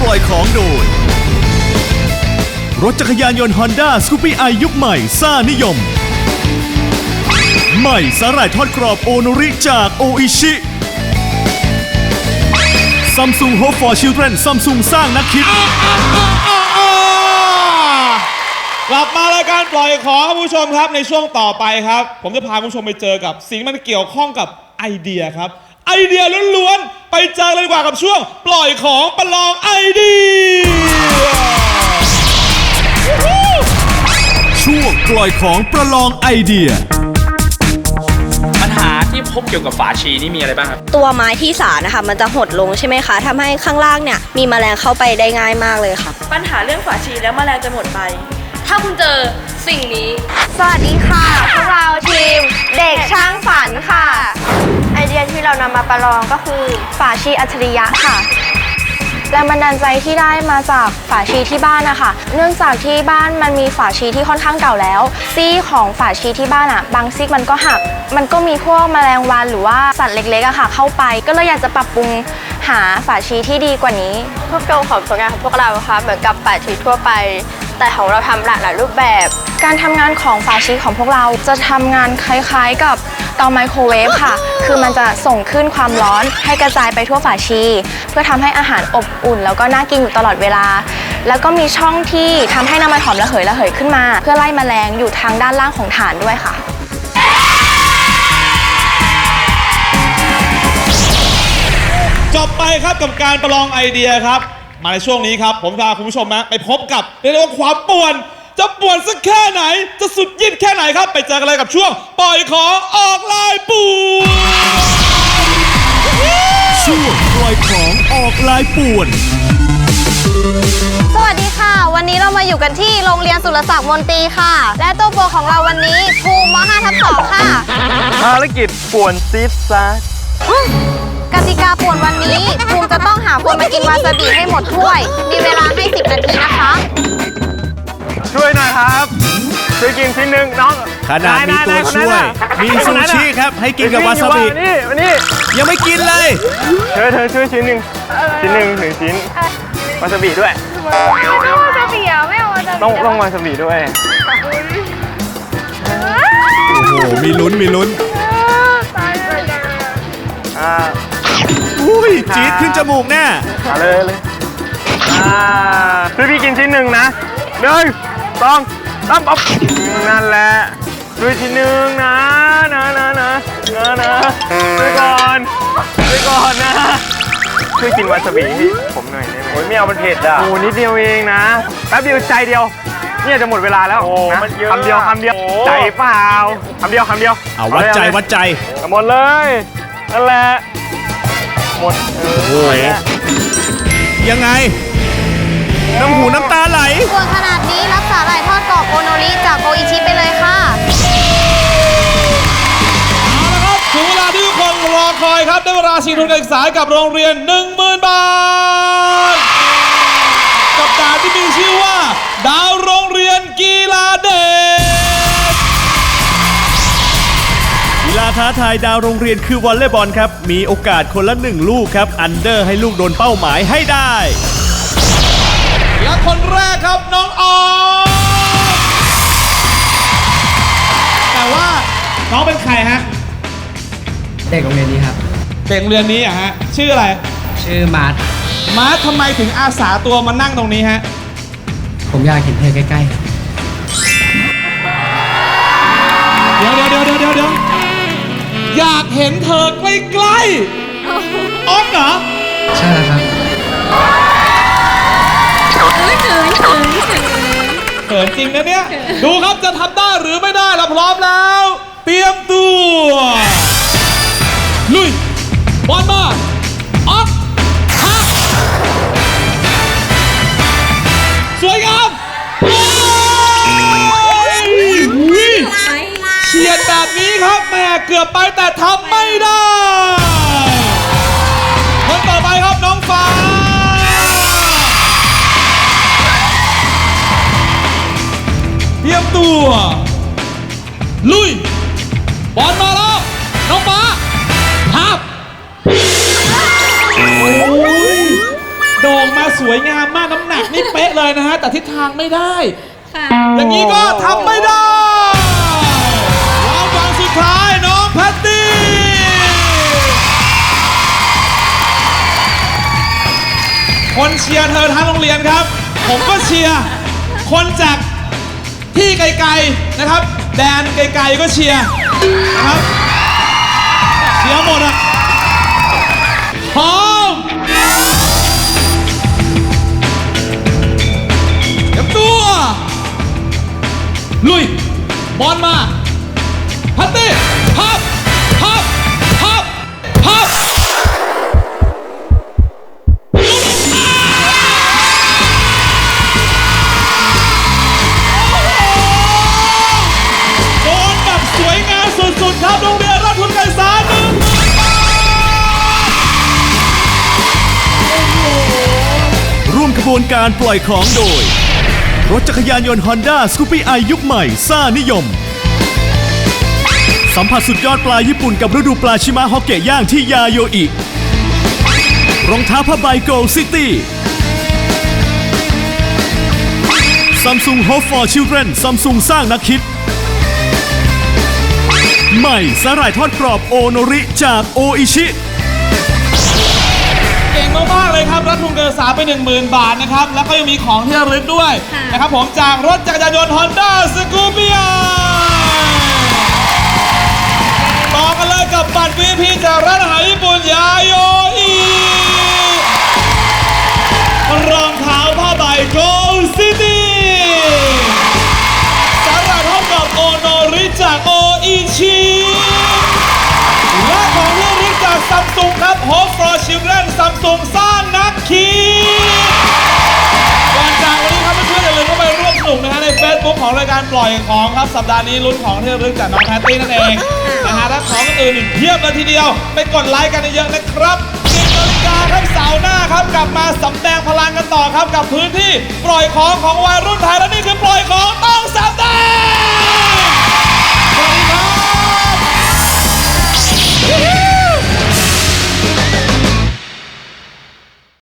ปล่อยของโดย รถจักรยานยนต์ Honda s c o o p y i ยุคใหม่ซ่านิยม ใหม่สาหร่ายทอดกรอบโอโนริจากโออิชิซัมซุง Hope for Children ซัมซุงสร้างนักคิด กลับมารายการปล่อยของคุณผู้ชมครับในช่วงต่อไปครับ ผมจะพาคุณผู้ชมไปเจอกับ สิ่งที่มันเกี่ยวข้องกับไอเดียครับ ไอเดียล้วนๆ ไปเจอเลยดีกว่ากับช่วง ปล่อยของประลอง เดียช่วงปล่อยของประลองไอเดีย ปัญหาที่พบเกี่ยวกับฝาชีนี่มีอะไรบ้างครับ ตัวไม้ที่สารนะคะมันจะหดลงใช่ไหมคะทำให้ข้างล่างเนี่ยมีแมลงเข้าไปได้ง่ายมากเลยค่ะ ปัญหาเรื่องฝาชีแล้วแมลงจะหมดไป ถ้าคุณเจอสิ่งนี้ สวัสดีค่ะ พวกเราทีมเด็กช่างฝันค่ะ ไอเดียที่เรานำมาประลองก็คือฝาชีอัจฉริยะค่ะ แรงบันดาลใจที่ได้มาจากฝาชีที่บ้านนะคะเนื่องจากที่บ้านมันมีฝาชีที่ค่อนข้างเก่าแล้ว ซี่ของฝาชีที่บ้านอะบางซี่มันก็หัก มันก็มีพวกแมลงวันหรือว่าสัตว์เล็กๆอะค่ะ เข้าไปก็เลยอยากจะปรับปรุงหาฝาชีที่ดีกว่านี้ พวกโครงของผลงานของพวกเราค่ะเหมือนกับป่าชีทั่วไป แต่ของเราทำหลากหลายรูปแบบ การทำงานของฝาชีของพวกเราจะทำงานคล้ายๆกับ เตาไมโครเวฟค่ะ คือมันจะส่งขึ้นความร้อนให้กระจายไปทั่วฝาชี เพื่อทำให้อาหารอบอุ่น แล้วก็น่ากินอยู่ตลอดเวลา แล้วก็มีช่องที่ทำให้น้ำมันหอมระเหยระเหยขึ้นมา เพื่อไล่แมลงอยู่ทางด้านล่างของฐานด้วยค่ะ จบไปครับกับการประลองไอเดียครับ มาในช่วงนี้ครับ ผมพาคุณผู้ชมนะไปพบกับเรียกได้ว่าความป่วน จะป่วนสักแค่ไหน จะสุดยิดแค่ไหนครับ ไปเจอกันเลยกับช่วง ปล่อยของออกลายป่วนช่วงปล่อยของออกลายป่วน สวัสดีค่ะ วันนี้เรามาอยู่กันที่โรงเรียนสุรศักดิ์มนตรีค่ะ และตัวโปรของเราวันนี้ภูมิม5ทับ2ค่ะ ภารกิจป่วนซีดซาร์กติกาป่วนวันนี้ภูมิจะต้องหาคนมากินวาซาบิให้หมดถ้วย มีเวลาให้ 10 นาทีนะคะ ช่วยกินชิ้นหนึ่งน้องขนาดมีตัวช่วย มีซูชิครับให้กินกับวาซาบิมานี่มานี่ยังไม่กินเลย เธอเธอช่วยชิ้นหนึ่งชิ้นหนึ่งหนึ่งชิ้นวาซาบิด้วยไม่เอาวาซาบิอะไม่เอาวาซาบิต้องต้องวาซาบิด้วยโอ้โหมีลุ้นมีลุ้นอ่าอุ้ยจี๊ดขึ้นจมูกแน่เอาเลยเลยอ่าช่วยพี่กินชิ้นหนึ่งนะหนึ่งสอง สามปั๊บนั่นแหละช่วยชิ้นหนึ่งนะนะนะนะนะนะช่วยก่อนช่วยก่อนนะช่วยกินวาซาบิให้ผมหน่อยได้ไหมโอ้ยไม่เอามันเผ็ดอะโอ้นิดเดียวเองนะแป๊บเดียวใจเดียว เนี่ยจะหมดเวลาแล้วโอ้มันเยอะคำเดียวคำเดียวใจเปล่าคำเดียวคำเดียวเอาวัดใจวัดใจเอาหมดเลยนั่นแหละหมดเออโอ้โหยังไง น้ำหูน้ำตาไหล ส่วนขนาดนี้รับสาหร่ายทอดกรอบโอโนริจากโออิชิไปเลยค่ะ เอาละครับถึงเวลาที่ทุกคนรอคอยครับได้เวลาชิงทุนการศึกษากับโรงเรียน 10,000 บาท กับด่านที่มีชื่อว่า ดาวโรงเรียนกีฬาเด็ก กีฬาท้าทายดาวโรงเรียนคือวอลเลย์บอลครับ มีโอกาสคนละหนึ่งลูกครับ อันเดอร์ให้ลูกโดนเป้าหมายให้ได้ และคนแรกครับน้องออมแต่ว่าน้องเป็นใครฮะ เด็กโรงเรียนนี้ครับ เด็กโรงเรียนนี้อะฮะ ชื่ออะไร ชื่อมาร์ทมาร์ททำไมถึงอาสาตัวมานั่งตรงนี้ฮะ ผมอยากเห็นเธอใกล้ๆครับเดี๋ยวเดี๋ยวเดี๋ยวเดี๋ยวเดี๋ยวเดี๋ยวอยากเห็นเธอใกล้ๆออมเหรอ ใช่แล้วครับ เขินจริงนะเนี่ย ดูครับจะทำได้หรือไม่ได้เราพร้อมแล้ว เตรียมตัว ลุยบอลมาออกฮักสวยงามโอ้ยอุ๊ยเฉียดแบบนี้ครับแม่เกือบไปแต่ทำไม่ได้ รียมตัว ลุย บอลมาแล้ว น้องฟ้าภาพโอ้ยโด่งมาสวยงามมากน้ำหนักนี่เป๊ะเลยนะฮะ แต่ทิศทางไม่ได้อย่างนี้ก็ทำไม่ได้รางวัลสุดท้ายน้องแพตตี้คนเชียร์เธอทั้งโรงเรียนครับ ผมก็เชียร์ คนจาก ที่ไกลๆนะครับ แดนไกลๆก็เชียร์นะครับ เชียร์หมดอะพร้อมเตรียมตัว ลุย บอลมา พัตตี้ บวนการปล่อยของโดย รถจักรยานยนต์ Honda s c o o p y i ยุคใหม่ซ่านิยม สัมผัสสุดยอดปลาญี่ปุ่นกับฤดูปลาชิมะฮอกเกะย่างที่ยาโยอิรองเท้าผ้าใบโกลซิตี้ Samsung Hope for Children Samsung สร้างนักคิด ใหม่สาหร่ายทอดกรอบโอโนริจากโออิชิ ก่งมากๆเลยครับรับทุนการศึกษาไป 10,000 บาทนะครับ แล้วก็ยังมีของที่ระลึกด้วยนะครับผมจากรถจักรยานยนต์ Honda s c o o p y ต่อกันเลยกับบัตร VIP จากร้านอาหารญี่ปุ่นยาโยอิรองเท้าผ้าใบโก การปล่อยของครับสัปดาห์นี้ลุ้นของที่ระลึกจากน้องแพตตี้นั่นเองนะฮะและของอื่นๆอีกเพียบเลยทีเดียว ไปกดไลค์กันเยอะๆนะครับ10นาฬิกาครับเสาร์หน้าครับกลับมาสำแดงพลังกันต่อครับกับพื้นที่ปล่อยของของวัยรุ่นไทยและนี่คือปล่อยของต้องสำ